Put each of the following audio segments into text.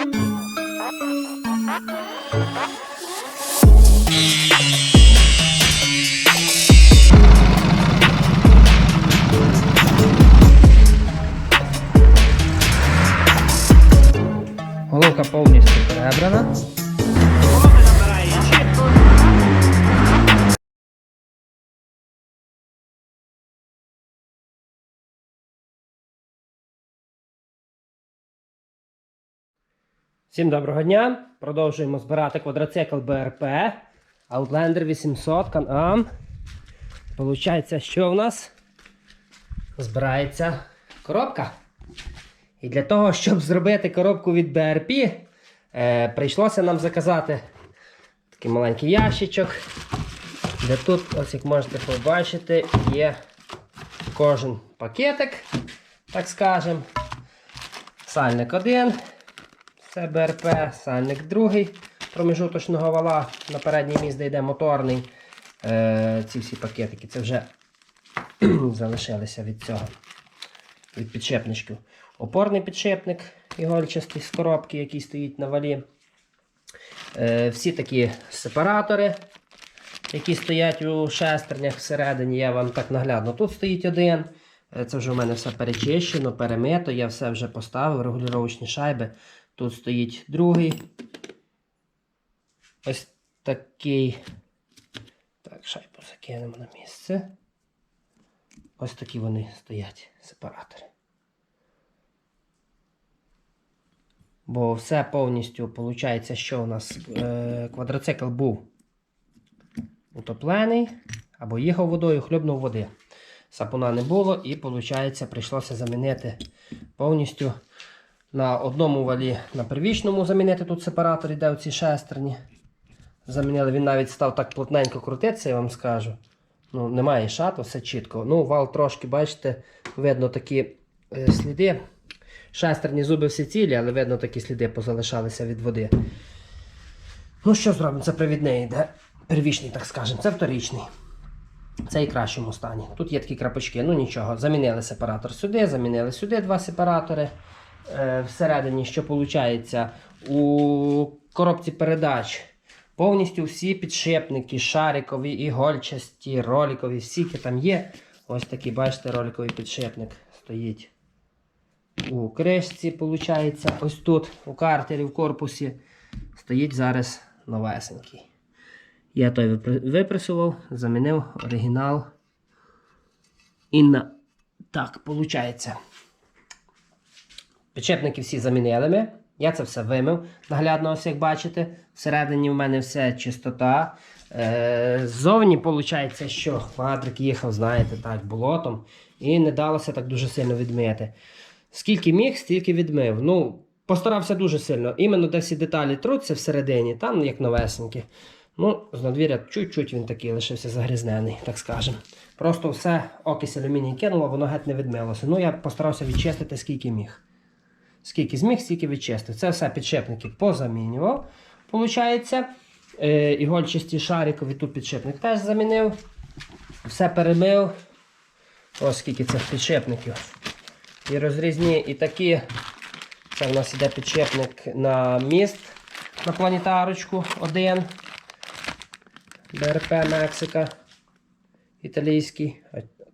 Головка повністю перебрана. Всім доброго дня! Продовжуємо збирати квадроцикл БРП Outlander 800 Can-Am. Получається, що в нас збирається коробка. І для того, щоб зробити коробку від БРП, е, прийшлося нам заказати такий маленький ящичок, де тут, ось як можете побачити, є кожен пакетик, так скажемо. Сальник один, це БРП, сальник другий проміжуточного вала. На передній міст де йде моторний. Е, ці всі пакетики це вже залишилися від цього, від підшипничків. Опорний підшипник ігольчастий з коробки, який стоїть на валі. Е, всі такі сепаратори, які стоять у шестернях всередині, я вам так наглядно. Тут стоїть один. Е, Це вже у мене все перечищено, перемито, я все вже поставив, регулювачні шайби. Тут стоїть другий. Ось такий. Так, шайбу закинемо на місце. Ось такі вони стоять, сепаратори. Бо все повністю виходить, що у нас е, квадроцикл був утоплений, або їхав водою, хлюбнув води. Сапуна не було і, виходить, прийшлося замінити повністю на одному валі на первічному замінити тут сепаратор, іде оці шестерні. Замінили, він навіть став так плотненько крутитися, я вам скажу. Ну, Немає шату, все чітко. Ну, вал трошки, бачите, видно такі е, сліди. Шестерні зуби всі цілі, але видно такі сліди позалишалися від води. Ну, що зробимо? Це привідний йде. Первічний, так скажемо. Це вторічний. Це і кращому стані. Тут є такі крапочки, ну нічого. Замінили сепаратор сюди, замінили сюди два сепаратори. Е, всередині, що виходить, у коробці передач повністю всі підшипники, шарикові, ігольчасті, роликові, всі які там є. Ось такий, бачите, роликовий підшипник стоїть у кришці, виходить. Ось тут, у картері, в корпусі, стоїть зараз новесенький. Я той випресував, замінив оригінал. І на... Так, виходить. Підшипники всі замінили ми. Я це все вимив. Наглядно, ось як бачите. Всередині в мене все чистота. Е, ззовні виходить, що квадрик їхав, знаєте, так, болотом. І не далося так дуже сильно відмити. Скільки міг, стільки відмив. Ну, постарався дуже сильно. Іменно де всі деталі труться всередині, там як новесенькі. Ну, з надвір'я чуть-чуть він такий лишився загрізнений, так скажемо. Просто все окись алюміній кинуло, воно геть не відмилося. Ну, я постарався відчистити скільки міг. Скільки зміг, стільки відчистив. Це все підшипники позамінював. Получається. Е, ігольчасті шарикові тут підшипник теж замінив. Все перемив. Ось скільки цих підшипників. І розрізні, і такі. Це в нас іде підшипник на міст на планетарочку один. БРП Мексика. Італійський.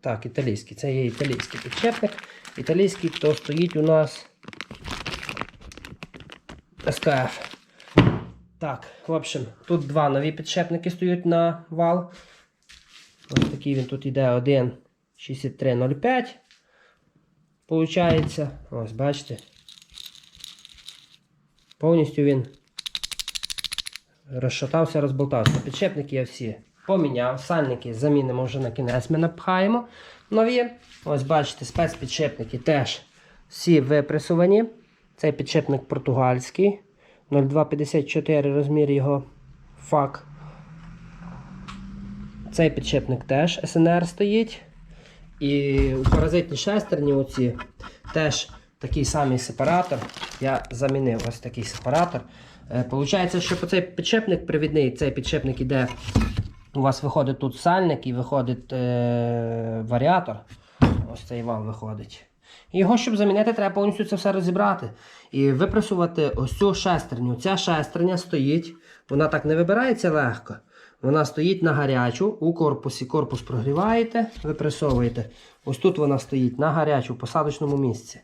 Так, італійський. Це є італійський підшипник. Італійський, то стоїть у нас СКФ. Так, в общем, тут два нові підшипники стоять на вал. Ось такий він тут йде 1 6305. Получається. Ось, бачите. Повністю він розшатався, розболтався. Підшипники я всі поміняв. Сальники замінимо вже на кінець. Ми напхаємо нові. Ось бачите, спецпідшипники теж всі випресувані. Цей підшипник португальський. 0254 розмір його фак. Цей підшипник теж СНР стоїть. І у паразитні шестерні оці теж такий самий сепаратор. Я замінив ось такий сепаратор. Е, Получається, що по цей підшипник привідний, цей підшипник іде. У вас виходить тут сальник і виходить е, варіатор. Ось цей вал виходить. Його, щоб замінити, треба повністю це все розібрати. І випресувати ось цю шестерню. Ця шестерня стоїть, вона так не вибирається легко. Вона стоїть на гарячу у корпусі. Корпус прогріваєте, випресовуєте. Ось тут вона стоїть на гарячу, в посадочному місці.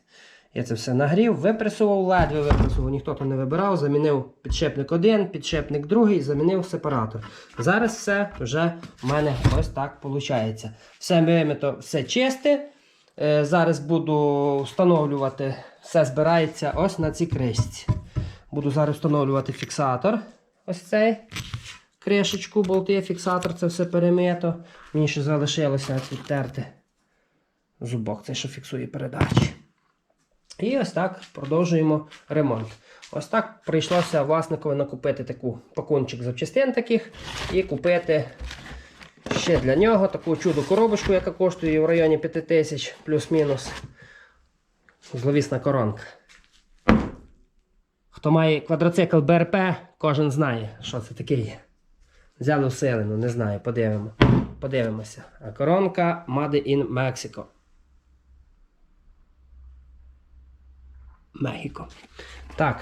Я це все нагрів, випресував, ледве випресував, ніхто то не вибирав, замінив підшипник один, підшипник другий, замінив сепаратор. Зараз все вже в мене ось так виходить. Все вимито, все чисте. Е, Зараз буду встановлювати, все збирається ось на цій кришці. Буду зараз встановлювати фіксатор. Ось цей кришечку, болти, фіксатор, це все перемито. Мені ще залишилося відтерти зубок, цей, що фіксує передачі. І ось так продовжуємо ремонт. Ось так прийшлося власникові накупити таку пакунчик запчастин таких і купити ще для нього таку чудо коробочку, яка коштує в районі 5000 плюс-мінус. Зловісна коронка. Хто має квадроцикл БРП, кожен знає, що це таке є. Взяли усилену, не знаю, подивимо. подивимося. А коронка Made in Mexico. Мехіко. Так.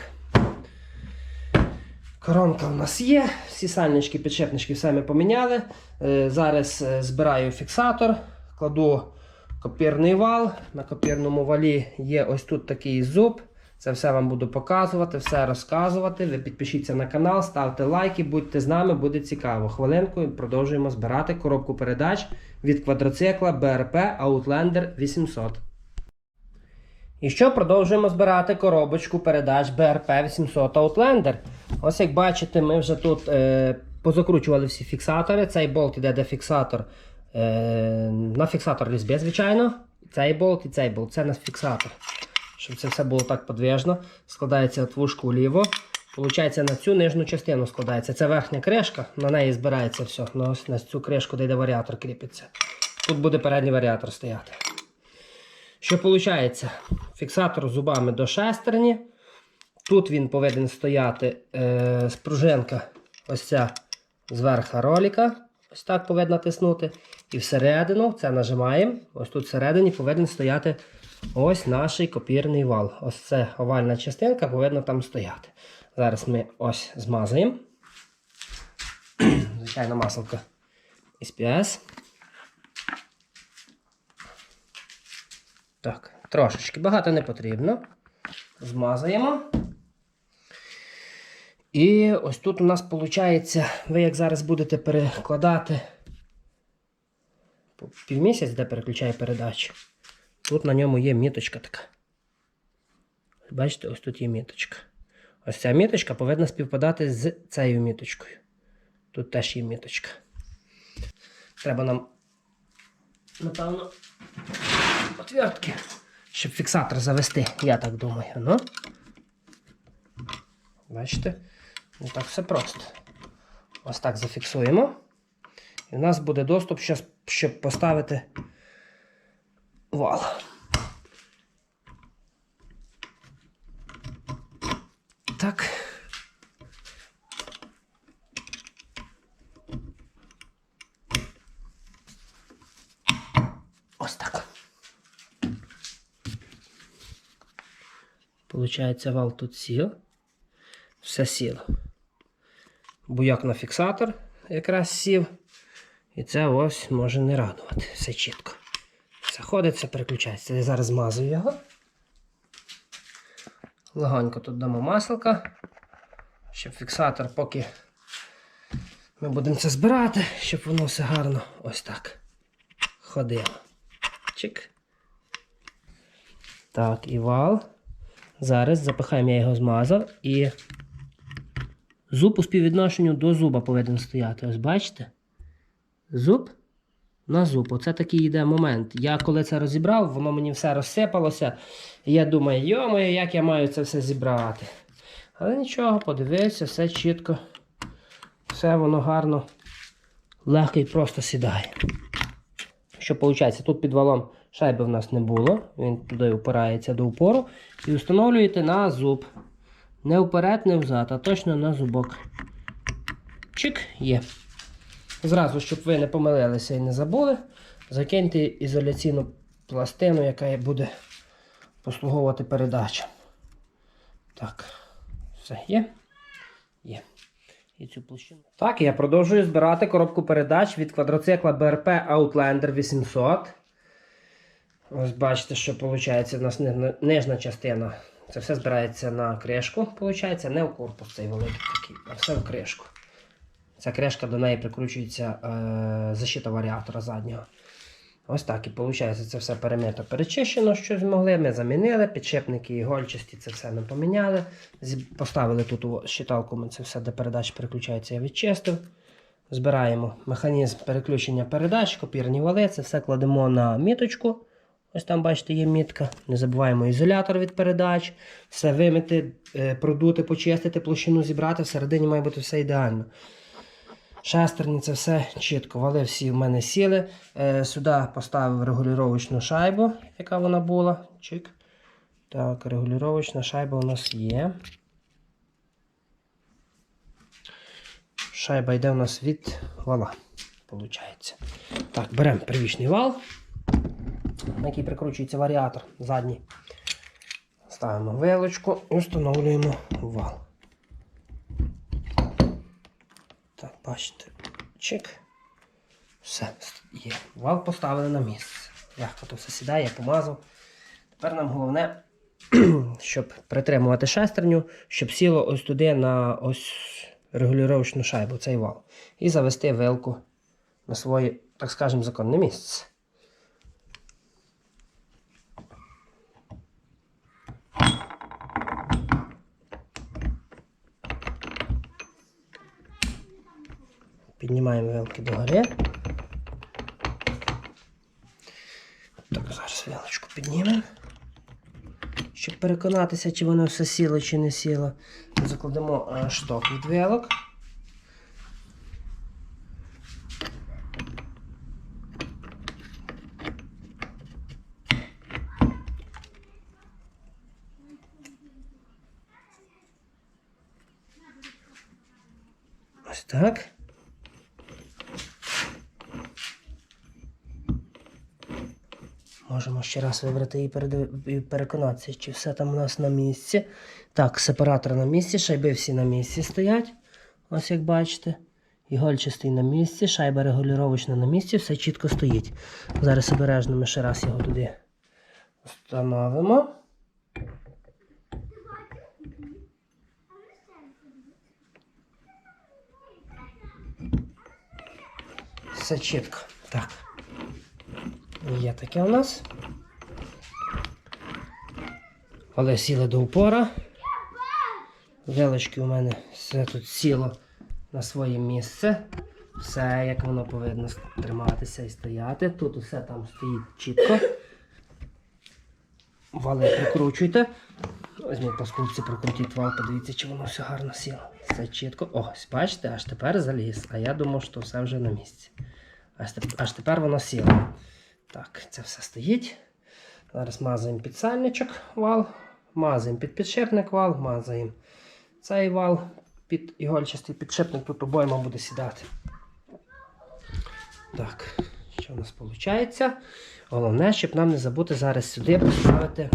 Коронка у нас є. Всі сальнички, підшипнички все ми поміняли. Е, Зараз е, збираю фіксатор, кладу копірний вал. На копірному валі є ось тут такий зуб. Це все вам буду показувати, все розказувати. Ви підпишіться на канал, ставте лайки, будьте з нами, буде цікаво. Хвилинку продовжуємо збирати коробку передач від квадроцикла BRP Outlander 800. І що продовжуємо збирати коробочку передач BRP 800 Outlander. Ось як бачите, ми вже тут е, позакручували всі фіксатори. Цей болт іде де фіксатор е, на фіксатор різьби, звичайно. Цей болт і цей болт. Це на фіксатор. Щоб це все було так подвижно. Складається от вушку вліво. Получається, на цю нижню частину складається. Це верхня кришка, на неї збирається все. На, ось на цю кришку, де йде варіатор кріпиться. Тут буде передній варіатор стояти. Що виходить? Фіксатор зубами до шестерні. Тут він повинен стояти е, спружинка, ось ця зверха роліка. Ось так повинна тиснути. І всередину це нажимаємо. Ось тут всередині повинен стояти ось наш копірний вал. Ось це овальна частинка повинна там стояти. Зараз ми ось змазуємо. Звичайно, масло SPS. Так, трошечки багато не потрібно. Змазуємо. І ось тут у нас виходить, ви як зараз будете перекладати півмісяць, де переключає передачу. Тут на ньому є міточка така. Бачите, ось тут є міточка. Ось ця міточка повинна співпадати з цією міточкою. Тут теж є міточка. Треба нам, напевно, отвертки, щоб фіксатор завести, я так думаю. Ну? Бачите? Не так все просто. Ось так зафіксуємо. І в нас буде доступ, щоб поставити вал. Так. Ось так. Получається, вал тут сів. Все сіло. Буяк на фіксатор якраз сів. І це ось може не радувати. Все чітко. Все ходить, все переключається. Я зараз змазую його. Легонько тут дамо маслка. Щоб фіксатор, поки ми будемо це збирати, щоб воно все гарно ось так ходило. Чик. Так, і вал. Зараз запихаємо, я його змазав і зуб у співвідношенню до зуба повинен стояти. Ось бачите? Зуб на зуб. Оце такий йде момент. Я коли це розібрав, воно мені все розсипалося. І я думаю, йомаю, як я маю це все зібрати. Але нічого, подивився, все чітко. Все воно гарно, легко і просто сідає. Що виходить, тут під валом шайби в нас не було. Він туди опирається до упору. І встановлюєте на зуб. Не вперед, не взад, а точно на зубок. Чик, є. Зразу, щоб ви не помилилися і не забули, закиньте ізоляційну пластину, яка буде послуговувати передача. Так, все є? Є. І цю площину. Так, я продовжую збирати коробку передач від квадроцикла BRP Outlander 800. Ось бачите, що виходить у нас ни- нижня частина. Це все збирається на кришку, виходить, не в корпус цей великий такий, а все в кришку. Ця кришка до неї прикручується е, защита варіатора заднього. Ось так і виходить, це все перемито перечищено, що змогли. Ми замінили, підшипники ігольчасті, це все ми поміняли. Поставили тут щиталку, це все, де передач переключається, я відчистив. Збираємо механізм переключення передач, копірні вали, це все кладемо на міточку. Ось там, бачите, є мітка. Не забуваємо ізолятор від передач, все вимити, е, продути, почистити, площину зібрати. Всередині має бути все ідеально. Шестерні, це все чітко. Вали всі в мене сіли. Е, сюди поставив регулювачну шайбу, яка вона була. Чик. Так, регулювачна шайба у нас є. Шайба йде у нас від вала. Получається. Так, беремо первічний вал, на який прикручується варіатор задній. Ставимо вилочку і встановлюємо вал. Так, бачите, чик. Все, є. Вал поставили на місце. Легко то все сідає, я помазав. Тепер нам головне, щоб притримувати шестерню, щоб сіло ось туди на ось регулювачну шайбу, цей вал. І завести вилку на своє, так скажемо, законне місце. Піднімаємо вилки догори. Так, зараз вилочку піднімемо. Щоб переконатися, чи воно все сіло, чи не сіло. Закладемо е, шток від вилок. Ось так. Можемо ще раз вибрати і, передив- і переконатися, чи все там у нас на місці. Так, сепаратор на місці, шайби всі на місці стоять. Ось як бачите. Ігольчастий на місці, шайба регулювачна на місці, все чітко стоїть. Зараз обережно ми ще раз його туди встановимо. Все чітко. Так. Є таке у нас. Але сіли до упора. Вилочки у мене все тут сіло на своє місце. Все, як воно повинно триматися і стояти. Тут усе там стоїть чітко. Вали прикручуйте. Візьміть по скупці, прокрутіть вал, подивіться, чи воно все гарно сіло. Все чітко. Ось, бачите, аж тепер заліз. А я думав, що все вже на місці. Аж тепер воно сіло. Так, це все стоїть. Зараз мазаємо підсальничок вал, мазаємо під підшипник вал, мазаємо цей вал під ігольчастий підшипник, тут обойма буде сідати. Так, що у нас виходить? Головне, щоб нам не забути зараз сюди поставити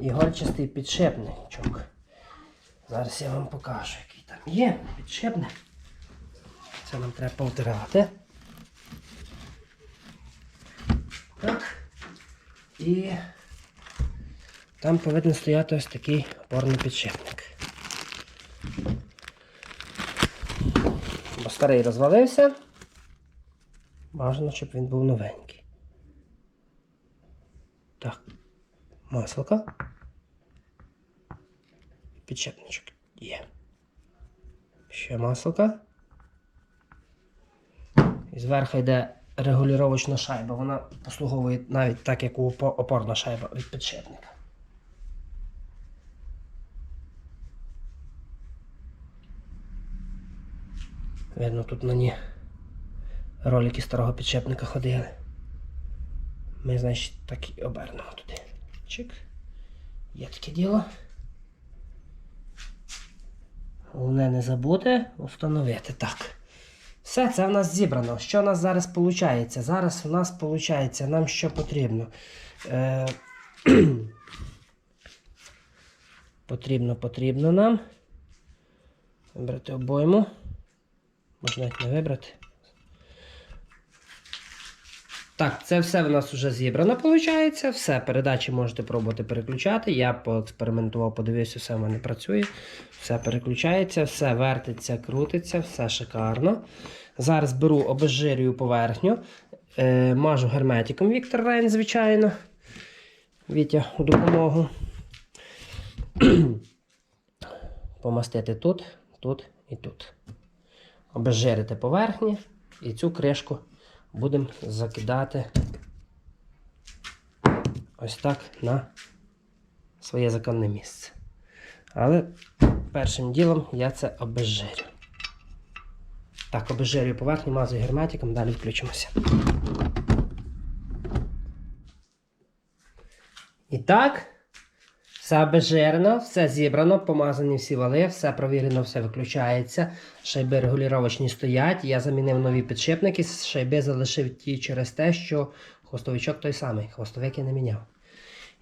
ігольчастий підшипничок. Зараз я вам покажу, який там є підшипник. Це нам треба повтирати. Так. І там повинен стояти ось такий опорний підшипник. Бо старий розвалився. Бажано, щоб він був новенький. Так. Маслка. Підшипничок є. Ще маслка. І зверху йде регулювачна шайба. Вона послуговує навіть так, як опорна шайба від підшипника. Видно, тут на ній ролики старого підшипника ходили. Ми, значить, так і обернемо туди. Чик. Є таке діло. Головне не забути встановити. Так. Все, це в нас зібрано. Що у нас зараз виходить? Зараз у нас виходить нам що потрібно. Е, Потрібно, потрібно нам. Вибрати обойму. Можна навіть не вибрати. Так, це все в нас вже зібрано, виходить. Все, передачі можете пробувати переключати. Я поекспериментував, подивився, все в мене працює. Все переключається, все вертиться, крутиться, все шикарно. Зараз беру обезжирюю поверхню, е, мажу герметиком Віктор Рейн, звичайно. Вітя у допомогу. Помастити тут, тут і тут. Обезжирити поверхні і цю кришку будемо закидати ось так на своє законне місце. Але першим ділом я це обезжирю. Так, обезжирюю поверхню, мазую герметиком, далі включимося. І так, все обезжирено, все зібрано, помазані всі вали, все провірено, все виключається. Шайби регулювачні стоять. Я замінив нові підшипники, шайби залишив ті через те, що хвостовичок той самий, хвостовик я не міняв.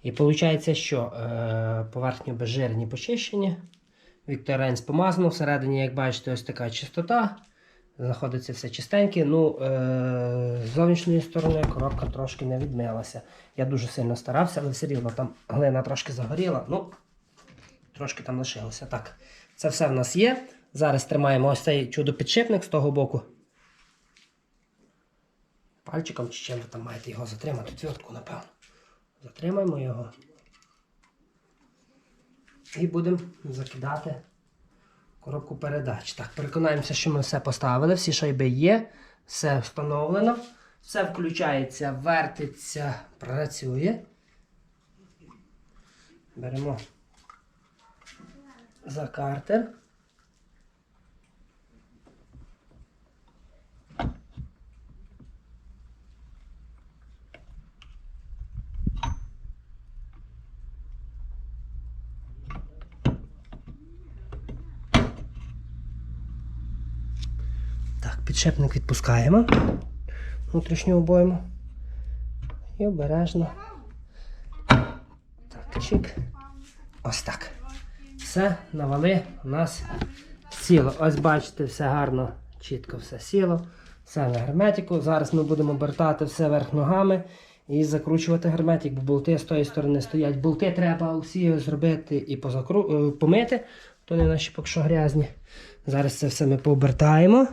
І виходить, що е, поверхні обезжирені почищені. Віктор Рейнс помазано, всередині, як бачите, ось така чистота. Знаходиться все чистеньке. Ну, е, з зовнішньої сторони коробка трошки не відмилася. Я дуже сильно старався, але все рівно там глина трошки загоріла. Ну, трошки там лишилося. Так, це все в нас є. Зараз тримаємо ось цей чудо-підшипник з того боку. Пальчиком чи чим ви там маєте його затримати, твітку, напевно. Затримаємо його. І будемо закидати коробку передач. Так, переконаємося, що ми все поставили, всі шайби є, все встановлено, все включається, вертиться, працює. Беремо за картер. Так, підшипник відпускаємо внутрішню обойму. І обережно. Так, чик. Ось так. Все, на вали у нас сіло. Ось бачите, все гарно, чітко все сіло. Все на герметику. Зараз ми будемо обертати все верх ногами і закручувати герметик, бо болти з тої сторони стоять. Болти треба всі зробити і позакру... е, помити, то не наші поки що грязні. Зараз це все ми пообертаємо.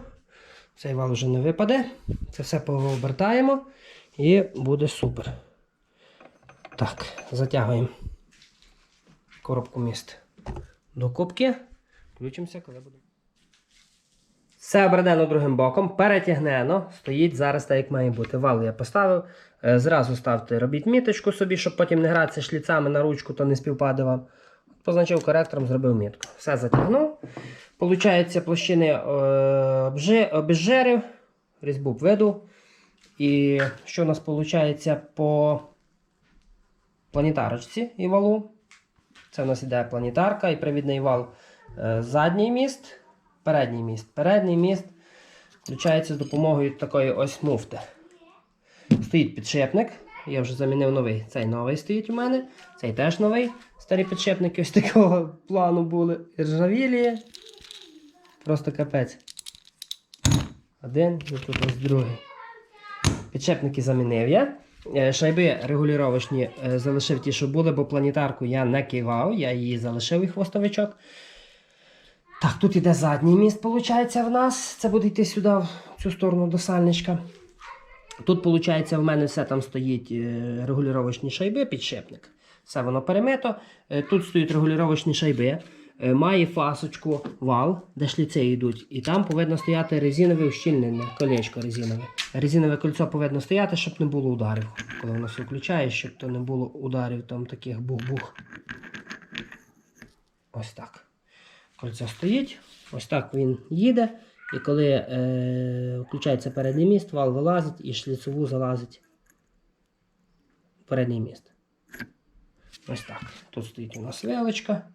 Цей вал вже не випаде. Це все пообертаємо і буде супер. Так, затягуємо коробку міст до кубки. Включимося, коли буде. Все обернено другим боком, перетягнено, стоїть зараз так, як має бути. Вал я поставив. Е, Зразу ставте, робіть міточку собі, щоб потім не гратися шліцами на ручку, то не співпаде вам. Позначив коректором, зробив мітку. Все затягнув. Получається, площини е, обезжирив, різьбу виду. І що у нас виходить по планетарочці і валу? Це у нас іде планетарка і привідний вал е, задній міст, передній міст. Передній міст включається з допомогою такої ось муфти. Стоїть підшипник. Я вже замінив новий. Цей новий стоїть у мене. Цей теж новий. Старі підшипники ось такого плану були. Ржавілі. Просто капець. Один і тут ось другий. Підшипники замінив я. Е, Шайби регулювачні е, залишив ті, що були, бо планетарку я не кивав, я її залишив і хвостовичок. Так, тут іде задній міст, виходить, в нас. Це буде йти сюди, в цю сторону до сальничка. Тут, виходить, в мене все там стоїть е, регулювачні шайби, підшипник. Все воно перемито. Е, Тут стоять регулювачні шайби. Е, Має фасочку вал, де шліци йдуть. І там повинно стояти резинове ущільнене, колечко резинове. Резинове кольцо повинно стояти, щоб не було ударів. Коли воно все включає, щоб то не було ударів там таких бух-бух. Ось так. Кольцо стоїть, ось так він їде. І коли е, включається передній міст, вал вилазить і шліцову залазить в передній міст. Ось так. Тут стоїть у нас величка.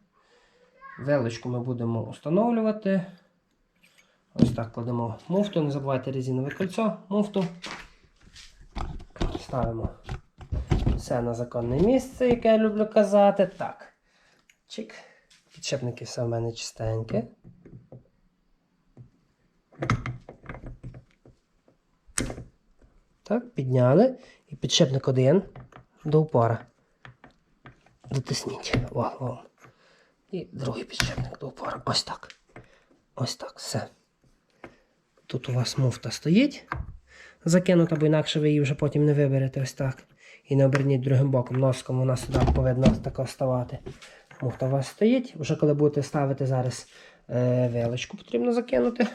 Величку ми будемо встановлювати. Ось так кладемо муфту. Не забувайте резинове кольцо, муфту. Ставимо Все на законне місце, яке я люблю казати. Так. Чик. Підшипники все в мене чистеньке. Так, підняли. І підшипник один до упора. Дотисніть валом. І другий підшипник упора. Ось так. Ось так. Все. Тут у вас муфта стоїть. Закинута, бо інакше ви її вже потім не виберете ось так. І не оберніть другим боком. Носком вона сюди повинна тако вставати. Муфта у вас стоїть. Вже коли будете ставити зараз е, вилочку, потрібно закинути.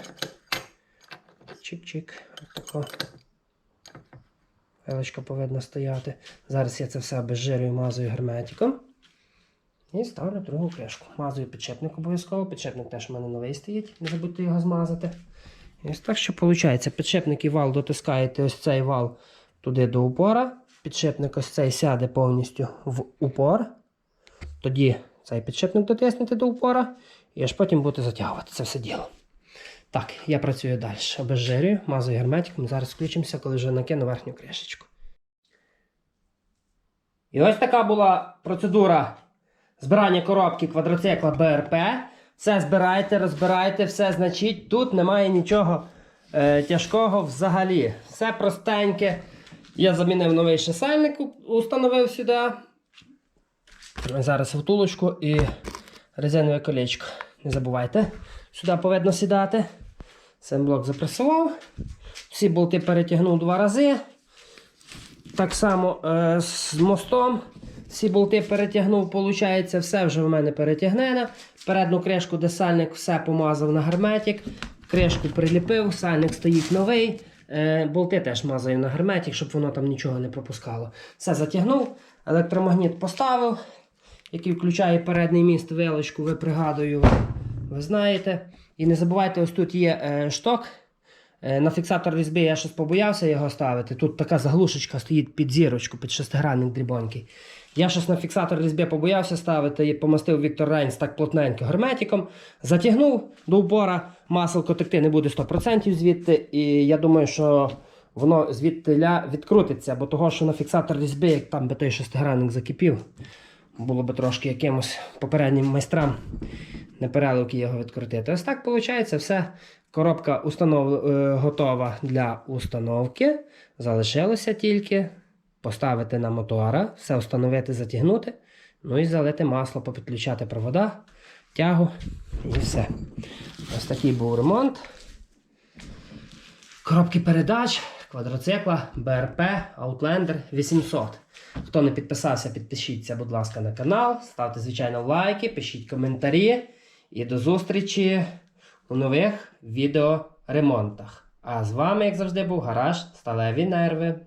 Чик-чик. Отако. Вилочка повинна стояти. Зараз я це все обезжирюю, мазую герметиком. І ставлю другу кришку. Мазую підшипник обов'язково. Підшипник теж у мене новий стоїть. Не забудьте його змазати. І ось так що виходить. Підшипник і вал дотискаєте ось цей вал туди до упора. Підшипник ось цей сяде повністю в упор. Тоді цей підшипник дотиснете до упора. І аж потім будете затягувати це все діло. Так, я працюю далі. Обезжирюю, мазую герметиком. Зараз включимося, коли вже накину верхню кришечку. І ось така була процедура збирання коробки квадроцикла БРП. Все збираєте, розбираєте, все значить. Тут немає нічого е, тяжкого взагалі. Все простеньке. Я замінив новий шесальник, установив сюди. Зараз втулочку і резинове колечко. Не забувайте. Сюди повинно сідати. Цей блок запресував. Всі болти перетягнув два рази. Так само е, з мостом. Всі болти перетягнув, виходить, все вже в мене перетягнено. Передню кришку, де сальник, все помазав на герметик. Кришку приліпив, сальник стоїть новий. Е, болти теж мазаю на герметик, щоб воно там нічого не пропускало. Все затягнув, електромагніт поставив, який включає передній міст, вилочку, ви пригадую, ви, ви знаєте. І не забувайте, ось тут є е, шток. Е, На фіксатор різьби я щось побоявся його ставити. Тут така заглушечка стоїть під зірочку, під шестигранник дрібонький. Я щось на фіксатор різьби побоявся ставити і помастив Віктор Рейнс так плотненько герметиком. Затягнув до упора, маселко текти не буде 100% звідти. І я думаю, що воно звідти відкрутиться, бо того, що на фіксатор різьби, як там би той шестигранник закипів, було би трошки якимось попереднім майстрам непереливки його відкрутити. Ось так виходить, все. Коробка установ... е, готова для установки. Залишилося тільки поставити на мотора, все встановити, затягнути. Ну і залити масло, попідключати провода, тягу і все. Ось такий був ремонт. Коробки передач, квадроцикла БРП Outlander 800. Хто не підписався, підпишіться, будь ласка, на канал. Ставте, звичайно, лайки, пишіть коментарі. І до зустрічі у нових відеоремонтах. А з вами, як завжди, був гараж Сталеві Нерви.